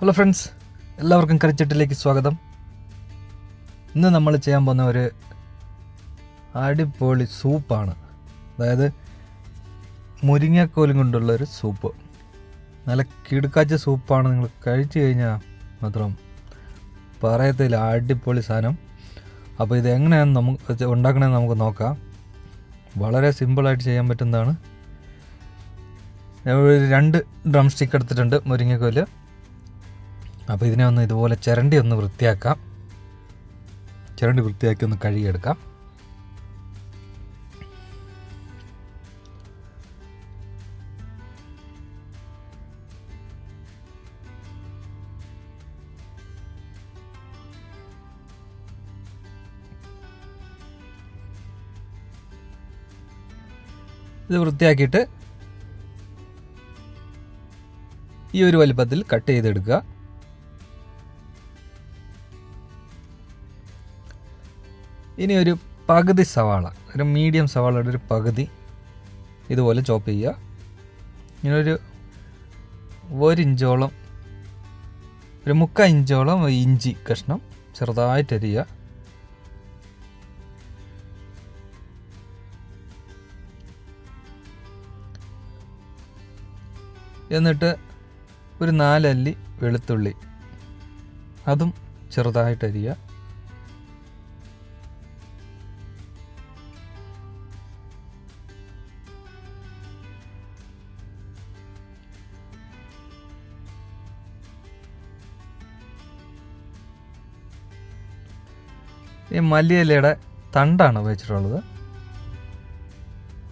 Hello friends എല്ലാവർക്കും കറിച്ചട്ടിലേക്ക് സ്വാഗതം. ഇന്ന് നമ്മൾ ചെയ്യാൻ പോകുന്ന ഒരു അടിപൊളി സൂപ്പാണ്. അതായത് മുരിങ്ങക്കോലും കൊണ്ടുള്ള ഒരു സൂപ്പ്. നല്ല കിടുക്കാച്ച സൂപ്പാണ് നിങ്ങൾ കഴിച്ചു കഴിഞ്ഞാൽ മാത്രം പറയത്തില്ല. അടിപൊളി സാധനം. അപ്പോൾ ഇത് എങ്ങനെയാണ് നമുക്ക് ഉണ്ടാക്കണമെന്ന് നമുക്ക് നോക്കാം. വളരെ സിമ്പിളായിട്ട് ചെയ്യാൻ പറ്റുന്നതാണ്. ഒരു രണ്ട് ഡ്രം സ്റ്റിക്ക് എടുത്തിട്ടുണ്ട് മുരിങ്ങക്കോൽ. അപ്പോൾ ഇതിനെ ഒന്ന് ഇതുപോലെ ചിരണ്ടി ഒന്ന് വൃത്തിയാക്കാം. ചിരണ്ടി വൃത്തിയാക്കി ഒന്ന് കഴുകിയെടുക്കാം. ഇത് വൃത്തിയാക്കിയിട്ട് ഈ ഒരു വലിപ്പത്തിൽ കട്ട് ചെയ്തെടുക്കുക. ഇനി ഒരു പകുതി സവാള ഒരു മീഡിയം സവാളയുടെ ഒരു പകുതി ഇതുപോലെ ചോപ്പ് ചെയ്യുക. ഇങ്ങനൊരു ഒരു ഒരു ഇഞ്ചോളം ഒരു മുക്കാ ഇഞ്ചോളം ഇഞ്ചി കഷ്ണം ചെറുതായിട്ട് അരിയുക. എന്നിട്ട് ഒരു നാലല്ലി വെളുത്തുള്ളി അതും ചെറുതായിട്ട് അരിയുക. ഈ മല്ലിയിലയുടെ തണ്ടാണ് വെച്ചിട്ടുള്ളത്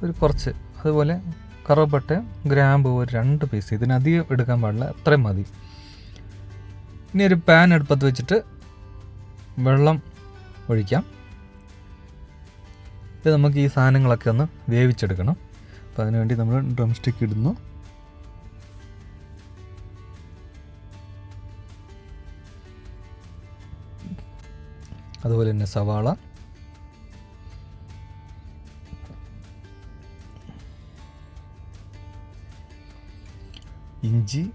ഒരു കുറച്ച് അതുപോലെ കറുവപ്പട്ട ഗ്രാമ്പ് ഒരു രണ്ട് പീസ് ഇതിനധികം എടുക്കാൻ പാടില്ല അത്രയും മതി. ഇനി ഒരു പാൻ എടുപ്പത്ത് വെച്ചിട്ട് വെള്ളം ഒഴിക്കാം. ഇത് നമുക്ക് ഈ സാധനങ്ങളൊക്കെ ഒന്ന് വേവിച്ചെടുക്കണം. അപ്പോൾ അതിനുവേണ്ടി നമ്മൾ ഡ്രം സ്റ്റിക്ക് ഇടുന്നു. അതുപോലെ തന്നെ സവാള. ഇഞ്ചി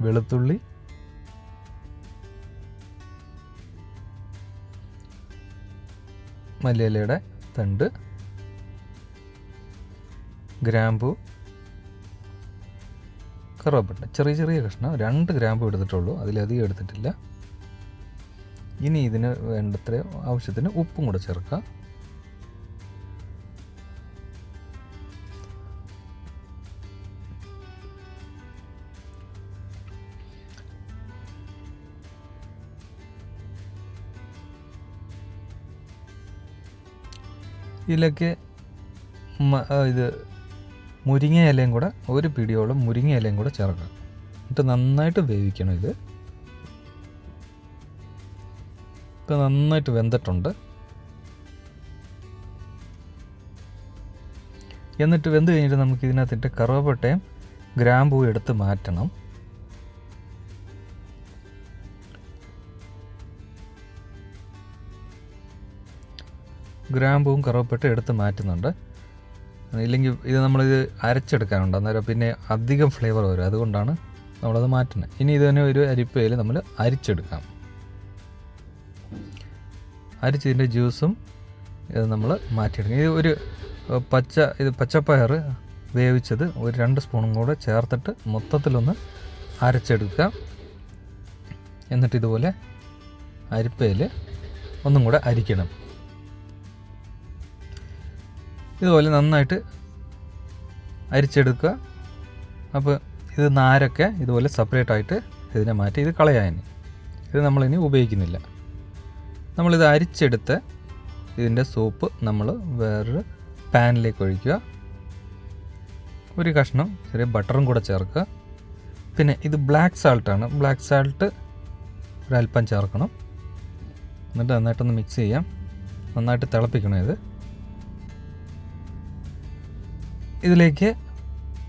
വെളുത്തുള്ളി. മല്ലിയിലയുടെ തണ്ട്. ഗ്രാമ്പു. കറുവപ്പട്ട. ചെറിയ ചെറിയ കഷ്ണം. രണ്ട് ഗ്രാമ്പു എടുത്തിട്ടുള്ളൂ. അതിലധികം എടുത്തിട്ടില്ല. ഇനി ഇതിന് വേണ്ടത്ര ആവശ്യത്തിന് ഉപ്പും കൂടെ ചേർക്കുക. ഇതിലേക്ക് ഇത് മുരിങ്ങ ഇലയും കൂടെ ഒരു പിടിയോളം മുരിങ്ങ ഇലയും കൂടെ ചേർക്കുക. എന്നിട്ട് നന്നായിട്ട് വേവിക്കണം ഇത്. ഇപ്പം നന്നായിട്ട് വെന്തിട്ടുണ്ട്. എന്നിട്ട് വെന്ത് കഴിഞ്ഞിട്ട് നമുക്ക് ഇതിനകത്തിട്ട് കറുവപ്പട്ടയും ഗ്രാമ്പൂവും എടുത്ത് മാറ്റണം. ഗ്രാമ്പൂവും കറുവപ്പട്ടയും എടുത്ത് മാറ്റുന്നുണ്ട്. ഇല്ലെങ്കിൽ ഇത് നമ്മളിത് അരച്ചെടുക്കാനുണ്ട്. അന്നേരം പിന്നെ അധികം ഫ്ലേവർ വരും. അതുകൊണ്ടാണ് നമ്മളത് മാറ്റുന്നത്. ഇനി ഇതിനെ ഒരു അരിപ്പയിൽ നമ്മൾ അരിച്ചെടുക്കാം. അരിച്ചതിന്റെ ജ്യൂസും ഇത് നമ്മൾ മാറ്റിയെടുക്കും. ഇത് ഒരു പച്ച ഇത് പച്ചപ്പയർ വേവിച്ചത് ഒരു രണ്ട് സ്പൂണും കൂടെ ചേർത്തിട്ട് മൊത്തത്തിലൊന്ന് അരച്ചെടുക്കുക. എന്നിട്ട് ഇതുപോലെ അരിപ്പയിൽ ഒന്നും കൂടെ അരിക്കണം. ഇതുപോലെ നന്നായിട്ട് അരിച്ചെടുക്കുക. അപ്പോൾ ഇത് നാരൊക്കെ ഇതുപോലെ സെപ്പറേറ്റ് ആയിട്ട് ഇതിനെ മാറ്റി ഇത് കളയാൻ. ഇത് നമ്മളിനി ഉപയോഗിക്കുന്നില്ല. നമ്മളിത് അരിച്ചെടുത്ത് ഇതിന്റെ സൂപ്പ് നമ്മൾ വേറൊരു പാനിലേക്ക് ഒഴിക്കുക. ഒരു കഷ്ണം ചെറിയ ബട്ടറും കൂടെ ചേർക്കുക. പിന്നെ ഇത് ബ്ലാക്ക് സാൾട്ടാണ്. ബ്ലാക്ക് സാൾട്ട് ഒരല്പം ചേർക്കണം. എന്നിട്ട് നന്നായിട്ടൊന്ന് മിക്സ് ചെയ്യാം. നന്നായിട്ട് തിളപ്പിക്കണം ഇത്. ഇതിലേക്ക്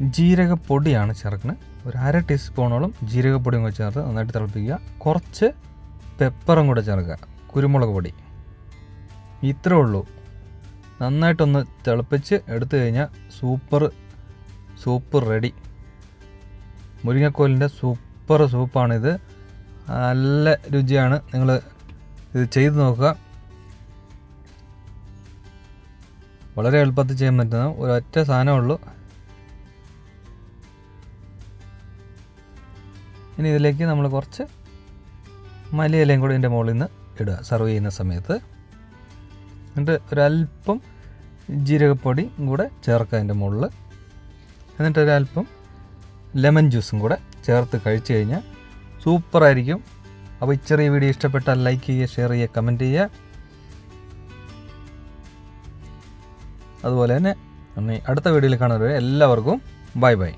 ജീരകപ്പൊടിയാണ് ചേർക്കുന്നത് ഒരു അര ടീസ്പൂണോളം ജീരകപ്പൊടിയും കൂടെ ചേർത്ത് നന്നായിട്ട് തിളപ്പിക്കുക. കുറച്ച് പെപ്പറും കൂടെ ചേർക്കുക. കുരുമുളക് പൊടി. ഇത്രേ ഉള്ളൂ. നന്നായിട്ടൊന്ന് തിളപ്പിച്ച് എടുത്തു കഴിഞ്ഞാൽ സൂപ്പർ സൂപ്പ് റെഡി. മുരിങ്ങക്കോലിന്റെ സൂപ്പ് സൂപ്പർ സൂപ്പാണിത്. നല്ല രുചിയാണ്. നിങ്ങൾ ഇത് ചെയ്ത് നോക്കുക. വളരെ എളുപ്പത്തിൽ ചെയ്യാൻ പറ്റുന്ന ഒരൊറ്റ സാധനമേ ഉള്ളൂ. ഇനി ഇതിലേക്ക് നമ്മൾ കുറച്ച് മല്ലിയിലയും കൂടി ഇതിന്റെ മുകളിൽ നിന്ന് ഇടുക സെർവ് ചെയ്യുന്ന സമയത്ത്. എന്നിട്ട് ഒരല്പം ജീരകപ്പൊടിയും കൂടെ ചേർക്കുക അതിന്റെ മുകളിൽ. എന്നിട്ട് ഒരല്പം ലെമൺ ജ്യൂസും കൂടെ ചേർത്ത് കഴിച്ചു കഴിഞ്ഞാൽ സൂപ്പറായിരിക്കും. അപ്പോൾ ഈ ചെറിയ വീഡിയോ ഇഷ്ടപ്പെട്ടാൽ ലൈക്ക് ചെയ്യുക ഷെയർ ചെയ്യുക കമന്റ് ചെയ്യുക. അതുപോലെ തന്നെ അടുത്ത വീഡിയോയിൽ കാണുന്നവരെ എല്ലാവർക്കും ബൈ ബൈ